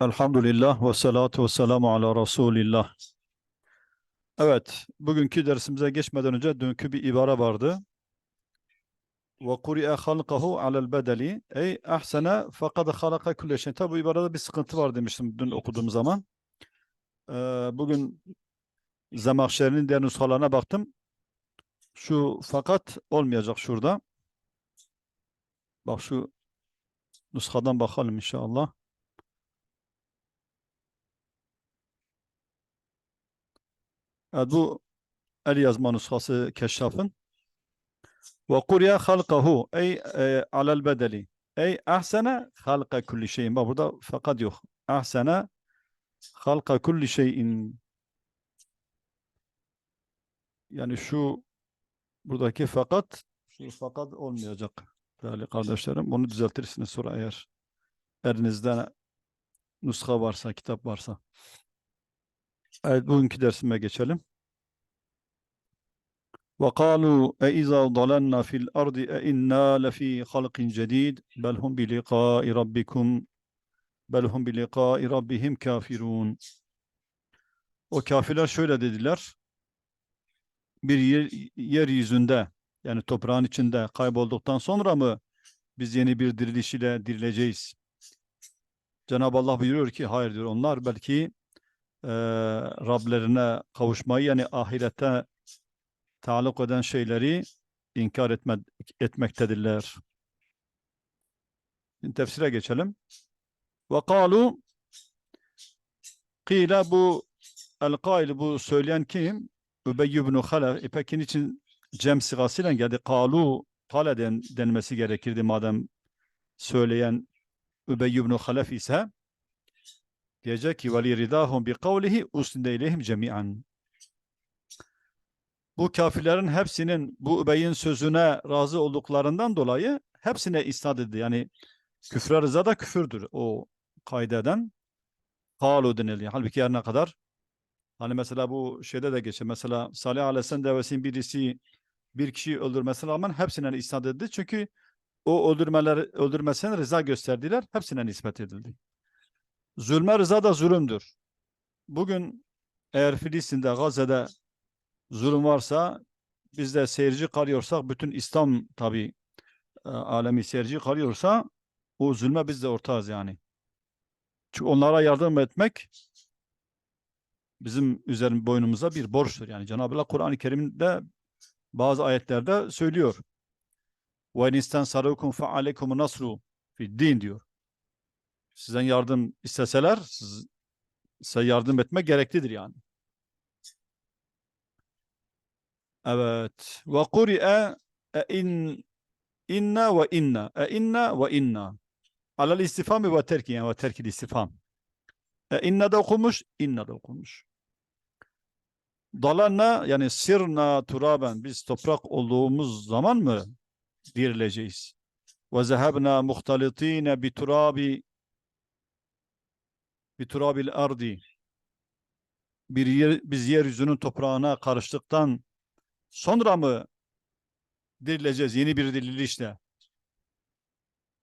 Elhamdülillah ve salatu ve selamu ala Resulillah. Evet, bugünkü dersimize geçmeden önce dünkü bir ibare vardı. Ve kuri'e halkahu alel bedeli ey ahsene fakat halaka kulle şey. Tabi bu ibarede bir sıkıntı var demiştim dün okuduğum zaman. Ee, bugün Zemahşeri'nin diğer nüshalarına baktım. Şu fakat olmayacak şurada. Bak şu nüshadan bakalım inşallah. Evet, bu el yazma nüshası Keşşaf'ın. Ve kurya halkahu ey e, alel bedeli. Ey ahsene halka kulli şeyin. Bak burada fakat yok. Ahsene halka kulli şeyin. Yani şu buradaki fakat şu fakat olmayacak değerli kardeşlerim. Bunu düzeltirsiniz sonra eğer elinizde nuska varsa, kitap varsa. Evet, bugünkü dersime geçelim. وقالوا أإذا ضللنا في الأرض أإنا لفي خلق جديد بل هم بلقاء ربكم بل هم بلقاء ربهم كافرون O kafirler şöyle dediler. Bir yer, yeryüzünde yani toprağın içinde kaybolduktan sonra mı biz yeni bir diriliş ile dirileceğiz? Cenab-ı Allah buyuruyor ki hayır diyor onlar belki e, Rablerine kavuşmayı yani ahirete taalluk eden şeyleri inkar etme, etmektedirler. Şimdi tefsire geçelim. Ve kalu Kıyla bu el bu söyleyen kim? Übey ibn Halef. E peki için cem sigasıyla geldi? Kalu kale den, denmesi gerekirdi madem söyleyen Übey ibn Halef ise diyecek ki veli ridahum bi kavlihi usnide ileyhim cemi'an bu kafirlerin hepsinin bu Übey'in sözüne razı olduklarından dolayı hepsine isnat edildi. Yani küfre rıza da küfürdür o kaydeden. Kalu deniliyor. Halbuki yarına kadar hani mesela bu şeyde de geçiyor. Mesela Salih Aleyhisselam devesinin birisi bir kişiyi öldürmesine rağmen hepsine isnat edildi. Çünkü o öldürmeler, öldürmesine rıza gösterdiler. Hepsine nispet edildi. Zulme rıza da zulümdür. Bugün eğer Filistin'de, Gazze'de zulüm varsa biz de seyirci kalıyorsak bütün İslam tabi e, alemi seyirci kalıyorsa o zulme biz de ortağız yani. Çünkü onlara yardım etmek bizim üzerin boynumuza bir borçtur. Yani Cenab-ı Allah Kur'an-ı Kerim'de bazı ayetlerde söylüyor. وَاِنْ اِسْتَنْصَرُكُمْ فَعَلَيْكُمُ nasru fi din diyor. Sizden yardım isteseler size yardım etme gereklidir yani. Evet. Ve kuri'e e in inna ve inna. E inna ve inna. Alal istifami ve terki yani ve terkil istifam. E inna da okumuş, inna da okumuş. Dalanna yani sirna turaben biz toprak olduğumuz zaman mı dirileceğiz? Ve zehabna muhtalitine bi turabi bi turabil ardi bir yer, biz yeryüzünün toprağına karıştıktan Sonra mı dirileceğiz yeni bir dirilişle?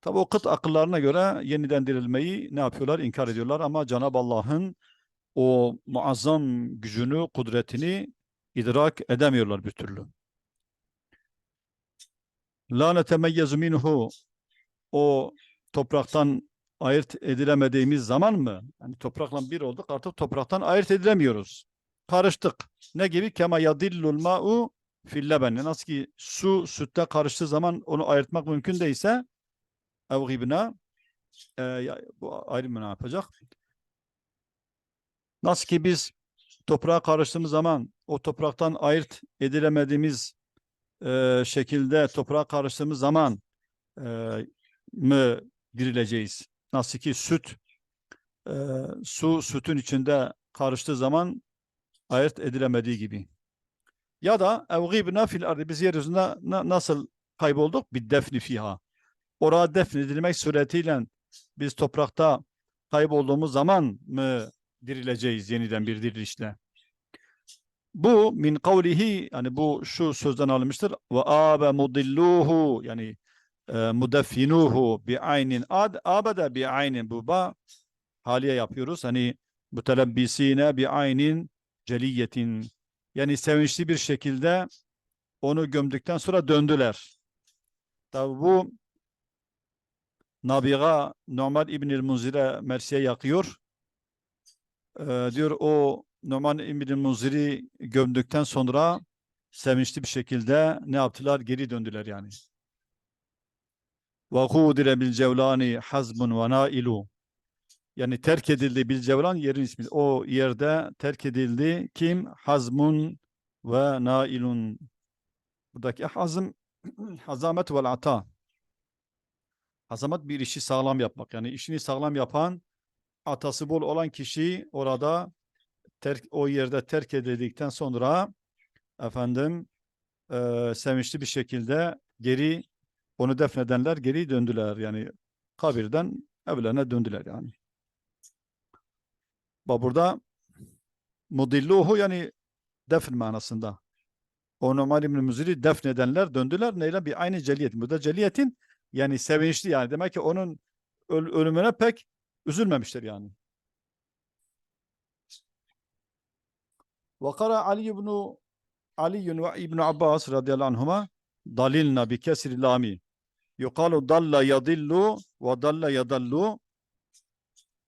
Tabi o kıt akıllarına göre yeniden dirilmeyi ne yapıyorlar? İnkar ediyorlar ama Cenab-ı Allah'ın o muazzam gücünü, kudretini idrak edemiyorlar bir türlü. La netemeyyezu minhu o topraktan ayırt edilemediğimiz zaman mı? Yani toprakla bir olduk artık topraktan ayırt edilemiyoruz. Karıştık. Ne gibi? Kema yadillul ma'u fillebenne. Nasıl ki su sütte karıştığı zaman onu ayırtmak mümkün değilse ev gibine e, bu ayrımı ne yapacak? Nasıl ki biz toprağa karıştığımız zaman o topraktan ayırt edilemediğimiz e, şekilde toprağa karıştığımız zaman e, mı dirileceğiz? Nasıl ki süt e, su sütün içinde karıştığı zaman ayırt edilemediği gibi. Ya da evgibna fil ardı biz yeryüzünde na, nasıl kaybolduk? Bir defni fiha. Oraya defnedilmek suretiyle biz toprakta kaybolduğumuz zaman mı dirileceğiz yeniden bir dirilişle? Bu min kavlihi yani bu şu sözden alınmıştır. Ve abe mudilluhu yani e, mudeffinuhu bi aynin ad abada bi aynin bu ba haliye yapıyoruz. Hani mütelebbisine bi aynin celiyetin yani sevinçli bir şekilde onu gömdükten sonra döndüler. Tabi bu Nabiga Numan İbnül Munzir'e Mersiye yakıyor. Ee, diyor o Numan İbnül Munzir'i gömdükten sonra sevinçli bir şekilde ne yaptılar? Geri döndüler yani. Ve hudire bil cevlani hazbun ve nailu. Yani terk edildi bil yerin ismi. O yerde terk edildi kim? Hazmun ve nailun. Buradaki hazm hazamet vel ata. Hazamet bir işi sağlam yapmak. Yani işini sağlam yapan atası bol olan kişi orada terk, o yerde terk edildikten sonra efendim eee sevinçli bir şekilde geri onu defnedenler geri döndüler. Yani kabirden evlerine döndüler yani. Bak burada mudilluhu yani defn manasında. O Numan İbn Müzir'i defnedenler döndüler. Neyle? Bir aynı celiyet. Burada celiyetin yani sevinçli yani. Demek ki onun öl- ölümüne pek üzülmemişler yani. وقرأ علي بن علي وابن عباس رضي الله عنهما ضللنا بكسر اللام yukalu dalla yadillu ve dalla yadallu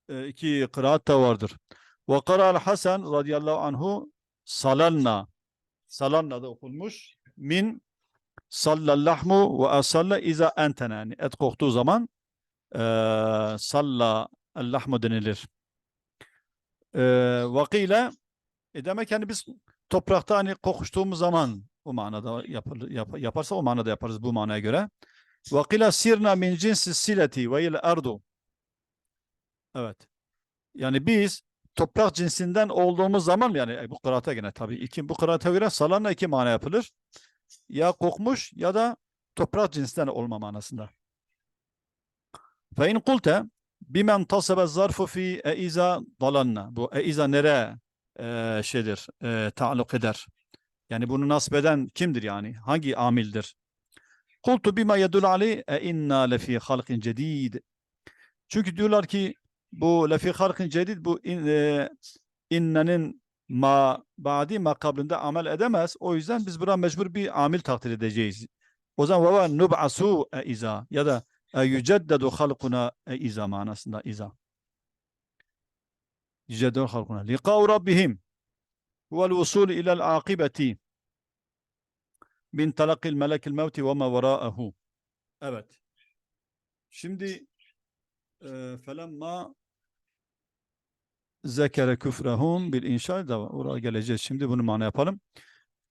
e, iki kıraat da vardır. Ve karal Hasan radıyallahu anhu salanna salanna da okunmuş min sallallahmu ve asalla iza entene yani et koktuğu zaman e, salla allahmu denilir. E, vakile e demek yani biz toprakta hani kokuştuğumuz zaman o manada yapar, yap, yaparsa o manada yaparız bu manaya göre. Vakile sirna min cinsi sileti ve il ardu. Evet. Yani biz toprak cinsinden olduğumuz zaman yani e, bu kıraata gene tabii iki bu kıraata göre salanla iki mana yapılır. Ya kokmuş ya da toprak cinsinden olma manasında. Fe in kulte bimen tasebe zarfu fi eiza dalanna. Bu eiza nere e, şeydir, e, taalluk eder. Yani bunu nasip eden kimdir yani? Hangi amildir? Kultu bima yedul aleyh e inna lefi halkin cedid. Çünkü diyorlar ki bu lefi halkin cedid bu in, e, innenin ma badi ma kablinde amel edemez. O yüzden biz buna mecbur bir amil takdir edeceğiz. O zaman ve nub'asu e iza ya da e yüceddedu halkuna e iza manasında iza. Yüceddedu halkuna. Liqa'u rabbihim huvel usul ilel akibeti min talakil melekil mevti ve ma vera'ehu. Evet. Şimdi e, felemma zekere küfrehum bil inşa da oraya geleceğiz. Şimdi bunu mana yapalım.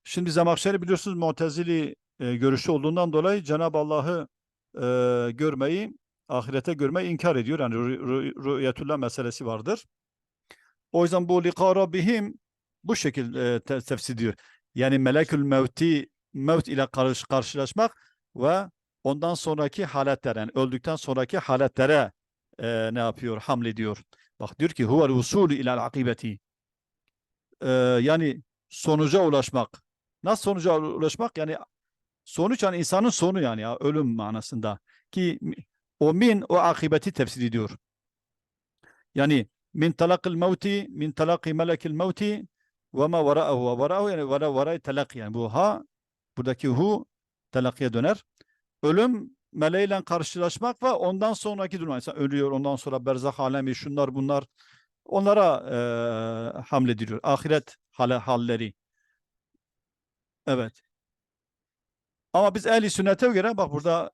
Şimdi Zemakşeri biliyorsunuz Mu'tezili e, görüşü olduğundan dolayı Cenab-ı Allah'ı e, görmeyi, ahirete görmeyi inkar ediyor. Yani rü- rü- rü'yetullah meselesi vardır. O yüzden bu liqa rabbihim bu şekilde te- tefsir ediyor. Yani melekül mevti mevt ile karış, karşılaşmak ve ondan sonraki haletler yani öldükten sonraki haletlere e, ne yapıyor? Hamlediyor. Bak diyor ki huvel usulü ilal akibeti. E, yani sonuca ulaşmak. Nasıl sonuca ulaşmak? Yani sonuç yani insanın sonu yani ya ölüm manasında. Ki o min o akibeti tefsir ediyor. Yani min talakil mevti min talaki melekil mevti ve ma vara'ahu ve vara'ahu yani vara vara'y telak yani bu ha buradaki hu telakiye döner. Ölüm meleğiyle karşılaşmak ve ondan sonraki durum. İnsan ölüyor ondan sonra berzah alemi şunlar bunlar onlara e, hamlediliyor. Ahiret hale, halleri. Evet. Ama biz ehli sünnete göre bak burada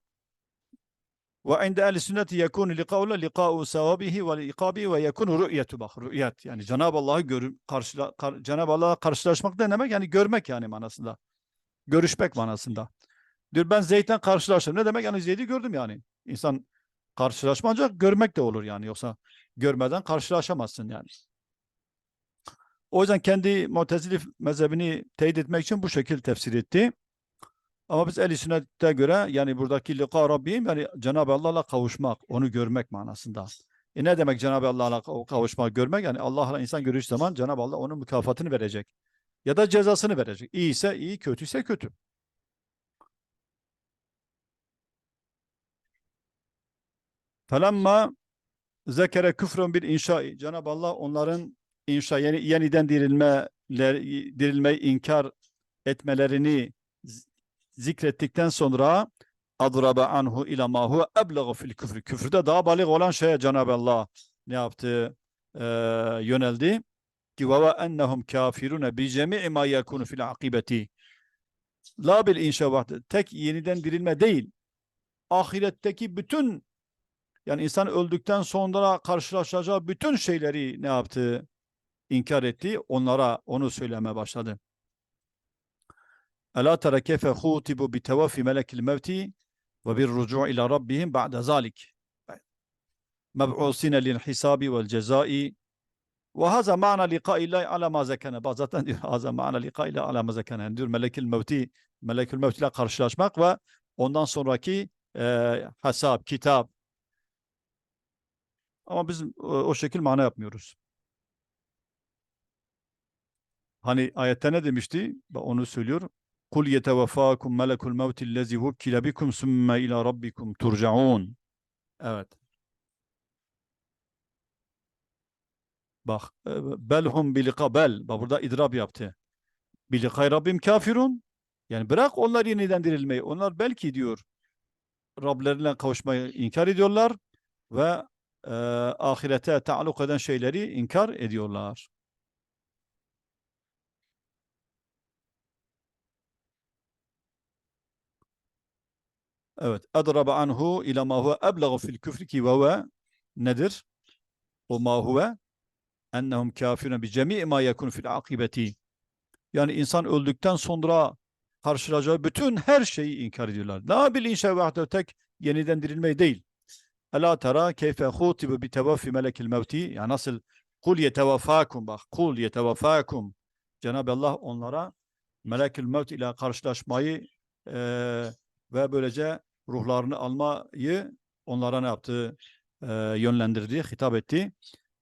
ve inde ehli sünneti yekunu liqa'ula liqa'u sevabihi ve iqabi ve yekunu rü'yetu bak rü'yet yani Cenab-ı Allah'ı gör, karşıla, kar, Cenab-ı Allah'a karşılaşmak ne demek? Yani görmek yani manasında. Görüşmek manasında. Diyor ben Zeyd'den karşılaştım. Ne demek? Yani Zeyd'i gördüm yani. İnsan karşılaşma ancak görmek de olur yani. Yoksa görmeden karşılaşamazsın yani. O yüzden kendi Mu'tezili mezhebini teyit etmek için bu şekilde tefsir etti. Ama biz ehl sünnete göre yani buradaki lika Rabbim yani Cenab-ı Allah'la kavuşmak, onu görmek manasında. E ne demek Cenab-ı Allah'la kav- kavuşmak, görmek? Yani Allah'la insan görüş zaman Cenab-ı Allah onun mükafatını verecek. Ya da cezasını verecek. İyi ise iyi, kötüyse kötü. Felemma zekere küfrün bir inşa. Cenab-ı Allah onların inşa yeni yeniden dirilmeler dirilmeyi inkar etmelerini zikrettikten sonra adraba anhu ila ma huve eblagu fil küfrü. Küfürde daha balık olan şeye Cenab-ı Allah ne yaptı? Ee, yöneldi. Ki ve ve ennehum kafirune bi cemi'i ma yakunu fil akibeti. La bil inşa vahde. Tek yeniden dirilme değil. Ahiretteki bütün yani insan öldükten sonra karşılaşacağı bütün şeyleri ne yaptı? İnkar etti. Onlara onu söylemeye başladı. Ela tara keyfe hutibu bi tevaffi melekil mevti ve bir rucu' ila rabbihim ba'de zalik. Meb'usine lil hisabi vel cezai ve haza ma'na liqa'illahi ala ma zekene. Zaten diyor haza ma'na liqa'illahi ala ma zekene. Yani diyor melekil mevti melekül mevt ile karşılaşmak ve ondan sonraki e, hesap, kitap. Ama biz o, o şekil mana yapmıyoruz. Hani ayette ne demişti? Onu söylüyor. Kul yetevaffakum melekul mevti lezi vukkile bikum sümme ila rabbikum turcaun. Evet. Bak e, belhum bilika bel. Bak burada idrab yaptı. Bilikay Rabbim kafirun. Yani bırak onlar yeniden dirilmeyi. Onlar belki diyor Rablerine kavuşmayı inkar ediyorlar ve e, ahirete taalluk eden şeyleri inkar ediyorlar. Evet. Adraba anhu ila ma huve eblagu fil küfri ki ve nedir? O ma huve ennehum kafirun bi cemi'i ma yekun fil akibeti. Yani insan öldükten sonra karşılayacağı bütün her şeyi inkar ediyorlar. La bil inşa vahdehu tek yeniden dirilmeyi değil. Ela tera keyfe hutibu bi tevaffi melekil mevti. Yani nasıl kul yetevaffakum bak kul yetevaffakum. Cenab-ı Allah onlara melekül mevt ile karşılaşmayı eee, ve böylece ruhlarını almayı onlara ne yaptı? Eee, yönlendirdi, hitap etti.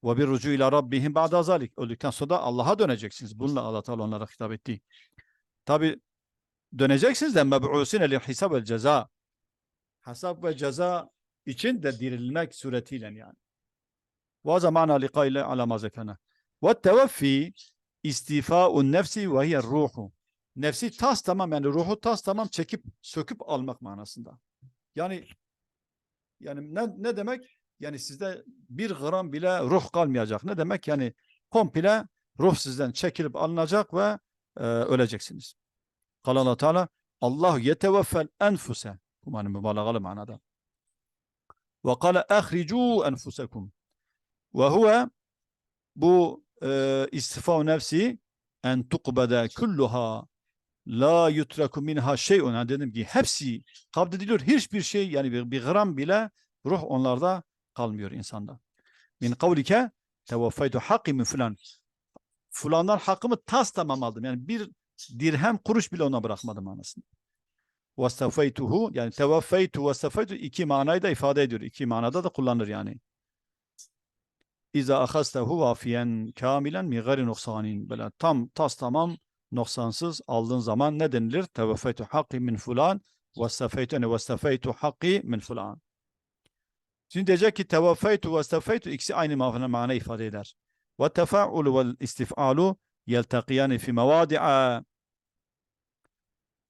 Ve bir rucu ila rabbihim ba'da zalik. Öldükten sonra da Allah'a döneceksiniz. Bununla Allah Teala onlara hitap etti. Tabi döneceksiniz de meb'usine lil hisab vel ceza. Hesap ve ceza için de dirilmek suretiyle yani. Ve zamana liqayle ala ma zekana. Ve tevaffi istifa'un nefsi ve hiye ruhu. Nefsi tas tamam yani ruhu tas tamam çekip söküp almak manasında. Yani yani ne, ne demek? Yani sizde bir gram bile ruh kalmayacak. Ne demek? Yani komple ruh sizden çekilip alınacak ve e, öleceksiniz. Kala Allah Teala Allah yeteveffel enfuse. Bu mani mübalağalı manada. Ve kale ehricu enfusekum. Ve huve bu e, istifa nefsi en tukbede kulluha la yutreku minha şey'un. Yani dedim ki hepsi kabdediliyor. Hiçbir şey yani bir, bir gram bile ruh onlarda kalmıyor insanda. Min kavlike tevaffaytu hakkı min filan. Fulandan hakkımı tas tamam aldım. Yani bir dirhem kuruş bile ona bırakmadım anasını. Vestafaytuhu yani tevaffaytu vestafaytu iki manayı da ifade ediyor. İki manada da kullanır yani. İza ahastehu vafiyen kamilen mi gayri noksanin. Böyle tam tas tamam noksansız aldığın zaman ne denilir? Tevaffaytu hakkı min fulan vestafaytu yani vestafaytu hakkı min fulan. Şimdi diyecek ki tevaffaytu vestafaytu ikisi aynı mana, mana ifade eder. Ve tefa'ulu vel istif'alu yeltakiyani fi mevadi'a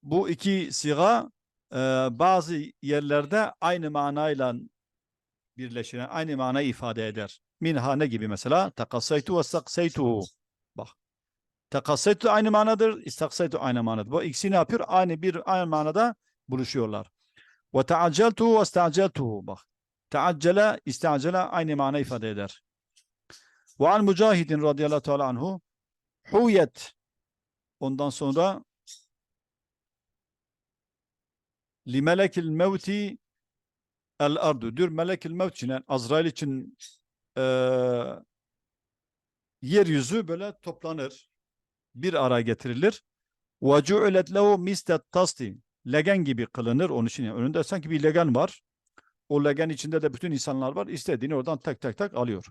bu iki siga e, bazı yerlerde aynı manayla birleşen, aynı manayı ifade eder. Minha ne gibi mesela? Takassaytu ve saksaytuhu. Bak. Takassaytu aynı manadır, istaksaytu aynı manadır. Bu ikisi ne yapıyor? Aynı bir aynı manada buluşuyorlar. Ve taacceltuhu ve istacceltuhu. Bak. Taaccele, istacele aynı mana ifade eder. Ve an Mücahidin radıyallahu teala anhu huyet. Ondan sonra li melekil mevti el ardu. Diyor melekil mevt için yani Azrail için eee yeryüzü böyle toplanır. Bir ara getirilir. Ve cu'ilet lehu mislet tasti legen gibi kılınır onun için. Yani önünde sanki bir legen var o legen içinde de bütün insanlar var istediğini oradan tak tak tak alıyor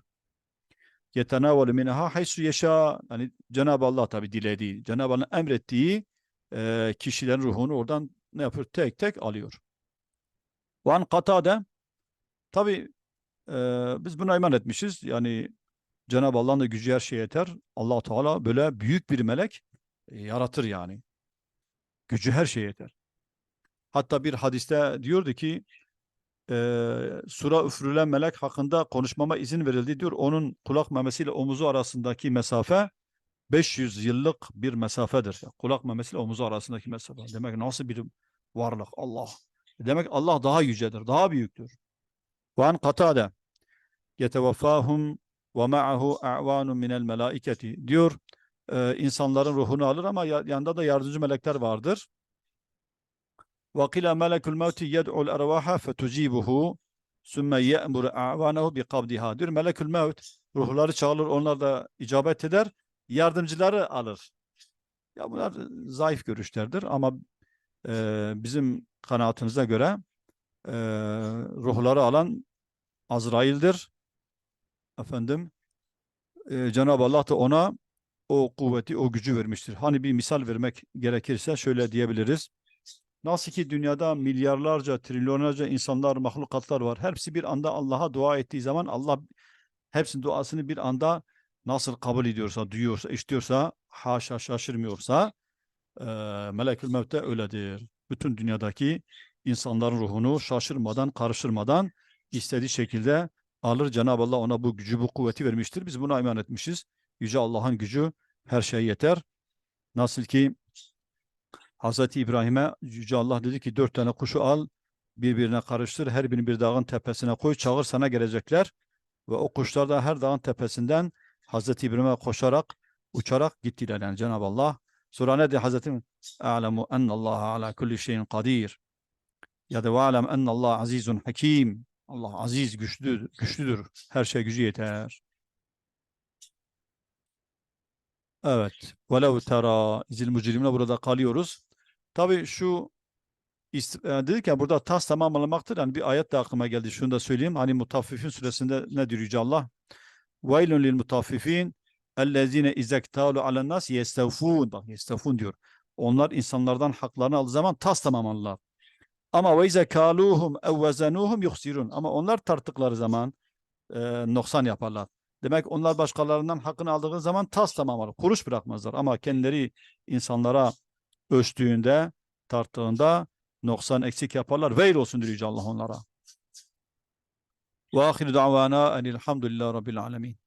yetenavelu minha haysu yaşa hani Cenab-ı Allah tabi dilediği Cenab-ı Allah'ın emrettiği eee kişilerin ruhunu oradan ne yapıyor? Tek tek alıyor. Van Katade tabi Ee, biz buna iman etmişiz. Yani Cenab-ı Allah'ın da gücü her şeye yeter. allah Teala böyle büyük bir melek e, yaratır yani. Gücü her şeye yeter. Hatta bir hadiste diyordu ki e, sura üfürülen melek hakkında konuşmama izin verildi diyor. Onun kulak memesiyle omuzu arasındaki mesafe 500 yıllık bir mesafedir. Kulak memesiyle omuzu arasındaki mesafe. Demek nasıl bir varlık Allah. Demek Allah daha yücedir, daha büyüktür. Ve an katade yetevaffahum ve ma'ahu a'vanun minel melaiketi diyor. E, insanların ruhunu alır ama ya- yanında da yardımcı melekler vardır. وقيل ملك الموت يدعو الأرواح فتجيبه ثم يأمر أعوانه بقبضها diyor. Melekül Mevt ruhları çağırır onlar da icabet eder yardımcıları alır. Ya bunlar zayıf görüşlerdir ama e, bizim kanaatimize göre e, ruhları alan Azrail'dir. Efendim e, Cenab-ı Allah da ona o kuvveti, o gücü vermiştir. Hani bir misal vermek gerekirse şöyle diyebiliriz. Nasıl ki dünyada milyarlarca, trilyonlarca insanlar, mahlukatlar var. Hepsi bir anda Allah'a dua ettiği zaman Allah hepsinin duasını bir anda nasıl kabul ediyorsa, duyuyorsa, işitiyorsa, haşa şaşırmıyorsa eee Melekül Mevt öyledir. Bütün dünyadaki insanların ruhunu şaşırmadan, karıştırmadan istediği şekilde alır. Cenab-ı Allah ona bu gücü, bu kuvveti vermiştir. Biz buna iman etmişiz. Yüce Allah'ın gücü her şeye yeter. Nasıl ki Hazreti İbrahim'e Yüce Allah dedi ki dört tane kuşu al, birbirine karıştır, her birini bir dağın tepesine koy, çağır sana gelecekler. Ve o kuşlar da her dağın tepesinden Hazreti İbrahim'e koşarak, uçarak gittiler yani Cenab-ı Allah. Sonra ne dedi Hazreti A'lemu ennallaha ala kulli şeyin kadir. Ya da ve'alem ennallah azizun hakim. Allah aziz, güçlüdür, güçlüdür. Her şey gücü yeter. Evet. Velev tera izil mücrimine burada kalıyoruz. Tabii şu e, dedik ya burada tas tamamlamaktır. Yani bir ayet de aklıma geldi. Şunu da söyleyeyim. Hani Mutaffifin suresinde ne diyor Yüce Allah? Veylun lil mutaffifin ellezine izektalu alen nas yestevfun. Bak yestevfun diyor. Onlar insanlardan haklarını aldığı zaman tas tamamlarlar. Ama ve ize kaluhum ev vezenuhum. Ama onlar tarttıkları zaman e, noksan yaparlar. Demek onlar başkalarından hakkını aldığı zaman tas tamamlar. Kuruş bırakmazlar. Ama kendileri insanlara ölçtüğünde, tarttığında noksan eksik yaparlar. Veil olsun diyor Allah onlara. Ve ahiru davana enilhamdülillahi rabbil alemin.